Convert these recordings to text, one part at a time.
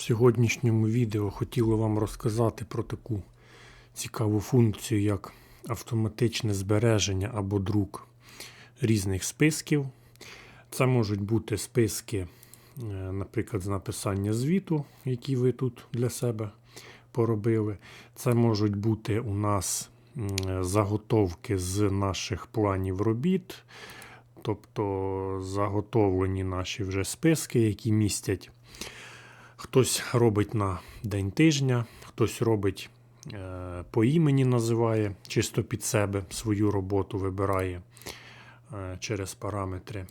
В сьогоднішньому відео хотіло вам розказати про таку цікаву функцію, як автоматичне збереження або друк різних списків. Це можуть бути списки, е, наприклад, з написання звіту, які ви тут для себе поробили. Це можуть бути у нас заготовки з наших планів робіт, тобто заготовлені наші вже списки, які містять. Хтось робить на день тижня, хтось робить е, по імені називає, чисто під себе свою роботу вибирає е, через параметри,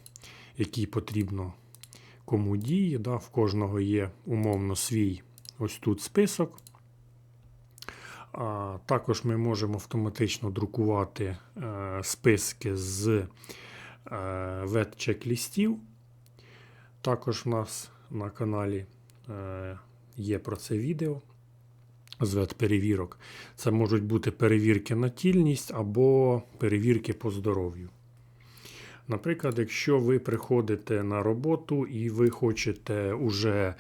які потрібно кому дії. Да? В кожного є умовно свій ось тут список. Також ми можемо автоматично друкувати е, списки з веб-чек-лістів. Також в нас на каналі є про це відео з веб-перевірок. Це можуть бути перевірки на тільність або перевірки по здоров'ю. Наприклад, якщо ви приходите на роботу і ви хочете уже,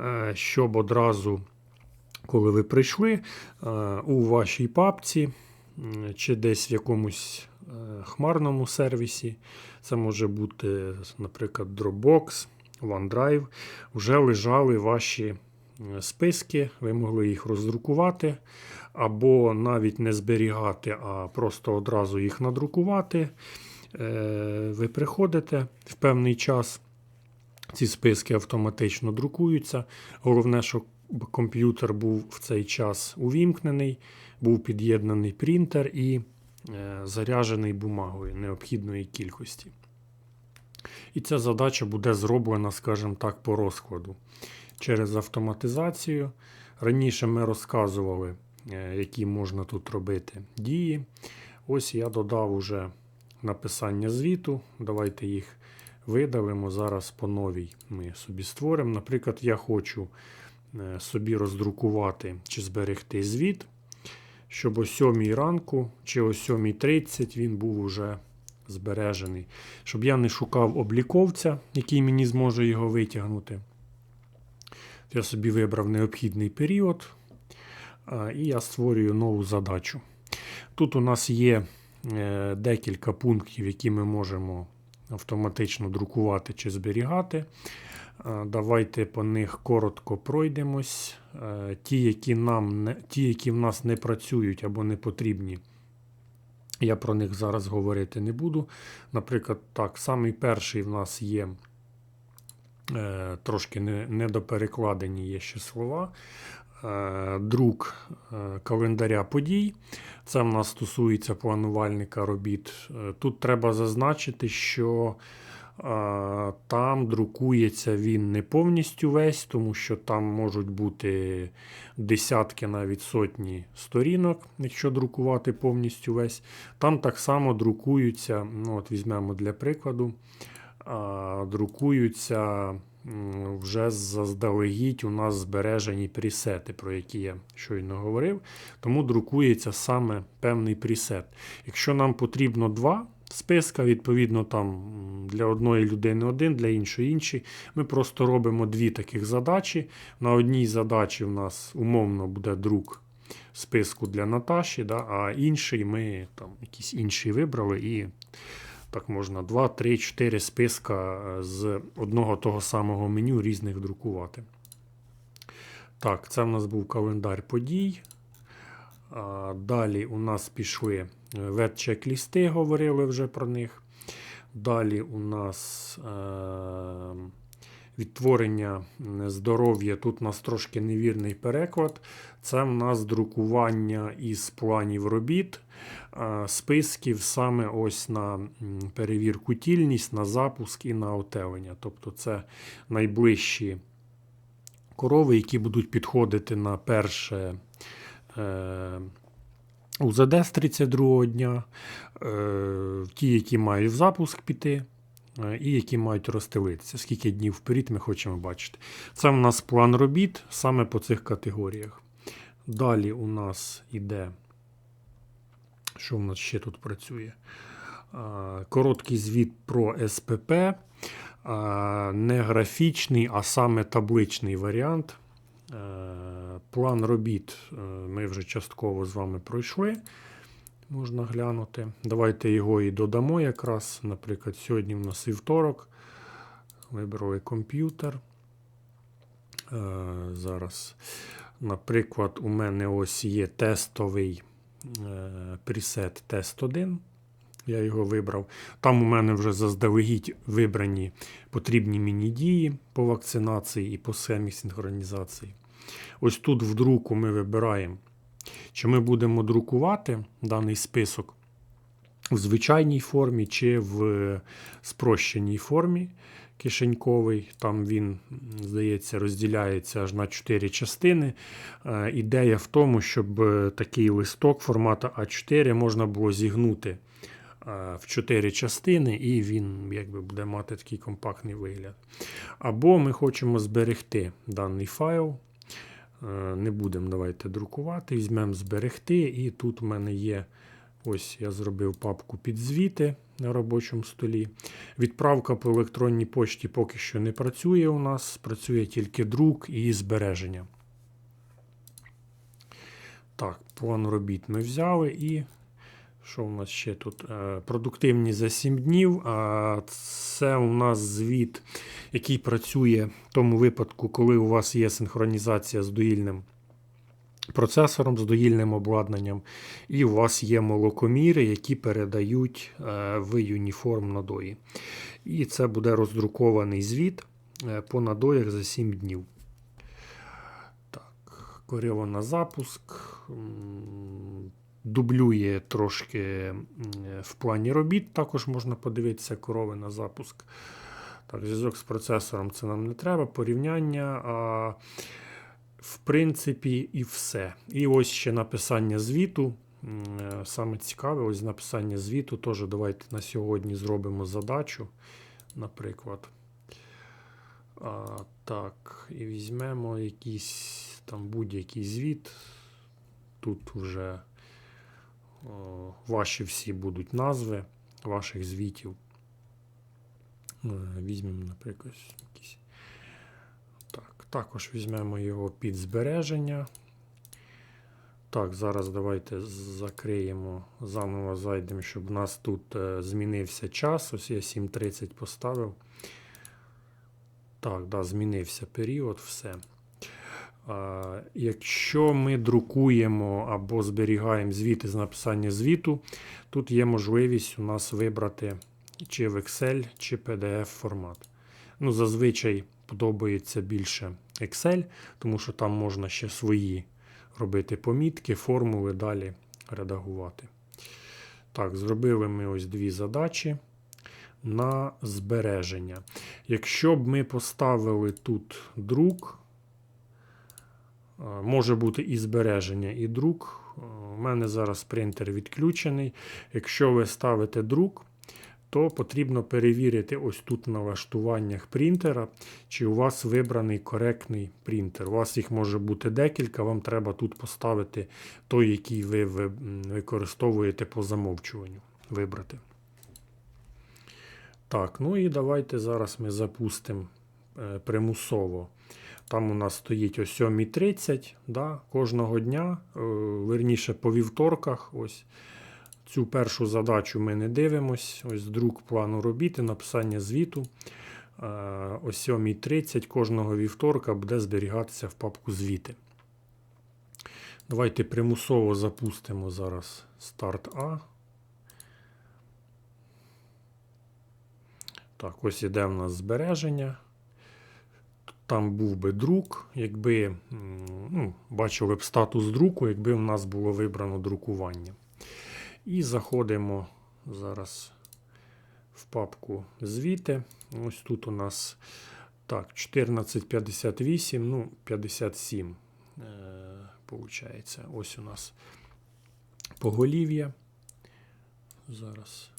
е, щоб одразу, коли ви прийшли, е, у вашій папці чи десь в якомусь е, хмарному сервісі, це може бути, наприклад, Dropbox, OneDrive, вже лежали ваші е, списки, ви могли їх роздрукувати, або навіть не зберігати, а просто одразу їх надрукувати. Е, Ви приходите в певний час, ці списки автоматично друкуються. Головне, щоб комп'ютер був в цей час увімкнений, був під'єднаний принтер і е, заряджений бумагою необхідної кількості. І ця задача буде зроблена, скажімо так, по розкладу через автоматизацію. Раніше ми розказували, е, які можна тут робити дії. Ось я додав уже написання звіту. Давайте їх видалимо. Зараз по новій ми собі створимо. Наприклад, я хочу е, собі роздрукувати чи зберегти звіт, щоб о 7 ранку чи о 7.30 він був уже збережений. Щоб я не шукав обліковця, який мені зможе його витягнути. Я собі вибрав необхідний період, і я створюю нову задачу. Тут у нас є е, декілька пунктів, які ми можемо автоматично друкувати чи зберігати. Давайте по них коротко пройдемось. Е, Ті, які, нам ті, які в нас не працюють або не потрібні, я про них зараз говорити не буду. Наприклад, так, самий перший в нас є е, трошки не, недоперекладені є ще слова. Е, друк е, календаря подій. Це в нас стосується планувальника робіт. Е, Тут треба зазначити, що там друкується він не повністю весь, тому що там можуть бути десятки, навіть сотні сторінок, якщо друкувати повністю весь. Там так само друкуються, ну от візьмемо для прикладу, друкуються вже заздалегідь у нас збережені пресети, про які я щойно говорив. Тому друкується саме певний пресет. Якщо нам потрібно два списка, відповідно, там для одної людини один, для іншої інший, ми просто робимо дві таких задачі. На одній задачі у нас умовно буде друк списку для Наташі, да, а інший ми там якийсь інший вибрали і так можна 2, 3, 4 списка е, з одного того самого меню різних друкувати. Так, це в нас був календар подій. Далі у нас пішли е, веб-чек-лісти, говорили вже про них. Далі у нас е, відтворення здоров'я. Тут у нас трошки невірний переклад. Це в нас друкування із планів робіт, е, списків саме ось на перевірку тільність, на запуск і на отелення. Тобто це найближчі корови, які будуть підходити на перше. Е, УЗД з 32 дня, е, ті, які мають в запуск піти, е, і які мають розстелитися. Скільки днів вперед ми хочемо бачити. Це в нас план робіт саме по цих категоріях. Далі у нас іде, що в нас ще тут працює? Короткий звіт про СПП, не графічний, а саме табличний варіант. План робіт е, ми вже частково з вами пройшли. Можна глянути. Давайте його і додамо якраз. Наприклад, сьогодні в нас вівторок. Вибрали комп'ютер. Е, Зараз, наприклад, у мене ось є тестовий е, пресет тест 1. Я його вибрав. Там у мене вже заздалегідь вибрані потрібні мені дії по вакцинації і по схемі синхронізації. Ось тут в друку ми вибираємо, чи ми будемо друкувати даний список в звичайній формі чи в спрощеній формі кишеньковий. Там він, здається, розділяється аж на 4 частини. Е, Ідея в тому, щоб е, такий листок формату А4 можна було зігнути е, в 4 частини, і він якби буде мати такий компактний вигляд. Або ми хочемо зберегти даний файл. Е, Не будемо давайте друкувати, візьмемо зберегти, і тут у мене є. Ось я зробив папку підзвіти на робочому столі. Відправка по електронній пошті поки що не працює у нас, працює тільки друк і збереження. Так, план робіт ми взяли і. Що у нас ще тут? Е, Продуктивні за 7 днів. А Це у нас звіт, який працює в тому випадку, коли у вас є синхронізація з доїльним процесором, з доїльним обладнанням, і у вас є молокоміри, які передають е, в юніформ надої. І це буде роздрукований звіт е, по надоях за 7 днів. Так, корила на запуск. Дублює трошки в плані робіт, також можна подивитися корови на запуск. Так, зв'язок з процесором це нам не треба, порівняння. А, в принципі, і все. І ось ще написання звіту. Е, Саме цікаве, ось написання звіту. Теж давайте на сьогодні зробимо задачу, наприклад. А, так, і візьмемо якийсь там будь-який звіт. Тут вже ваші всі будуть назви ваших звітів. Е, Візьмемо, наприклад, якийсь. Так, також візьмемо його під збереження. Так, зараз давайте закриємо, заново зайдемо, щоб у нас тут е, змінився час. Ось я 7.30 поставив. Так, да, змінився період, все. Якщо ми друкуємо або зберігаємо звіти з написання звіту, тут є можливість у нас вибрати чи в Excel, чи PDF формат. Ну, зазвичай подобається більше Excel, тому що там можна ще свої робити помітки, формули далі редагувати. Так, зробили ми ось дві задачі на збереження. Якщо б ми поставили тут друк, може бути і збереження, і друк. Е, У мене зараз принтер відключений. Якщо ви ставите друк, то потрібно перевірити ось тут в налаштуваннях принтера, чи у вас вибраний коректний принтер. У вас їх може бути декілька, вам треба тут поставити той, який ви ви- використовуєте по замовчуванню. Вибрати. Так, ну і давайте зараз ми запустимо е, примусово. Там у нас стоїть о 7.30 да, кожного дня, е, верніше по вівторках. Ось. Цю першу задачу ми не дивимось. Ось друк плану робіт і написання звіту. Е, О 7.30 кожного вівторка буде зберігатися в папку звіти. Давайте примусово запустимо зараз старт А. Так, ось іде в нас збереження. Там був би друк, якби ну, бачили б статус друку, якби в нас було вибрано друкування. І заходимо зараз в папку звіти. Ось тут у нас так, 1458, ну, 57. Е, получається. Ось у нас поголів'я. Зараз.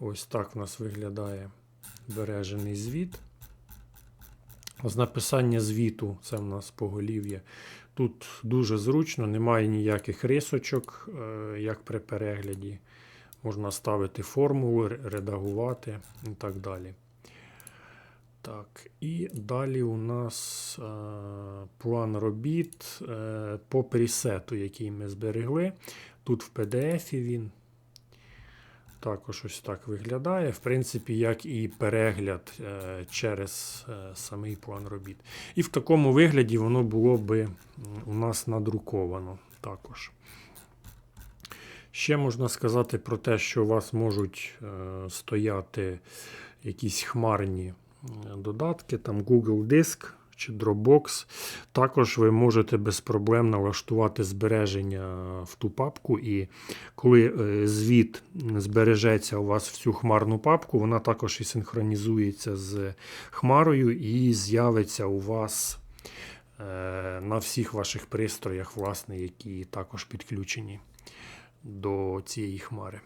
Ось так в нас виглядає бережений звіт. З написання звіту, це в нас поголів'я. Тут дуже зручно, немає ніяких рисочок, е, як при перегляді. Можна ставити формулу, редагувати і так далі. Так, і далі у нас е, план робіт е, по пресету, який ми зберегли. Тут в PDF він також ось так виглядає. В принципі, як і перегляд е, через е, самий план робіт. І в такому вигляді воно було би у нас надруковано також. Ще можна сказати про те, що у вас можуть е, стояти якісь хмарні додатки, там Google Диск чи Dropbox. Також ви можете без проблем налаштувати збереження в ту папку, і коли е, звіт збережеться у вас в цю хмарну папку, вона також і синхронізується з хмарою і з'явиться у вас е, на всіх ваших пристроях, власне, які також підключені до цієї хмари.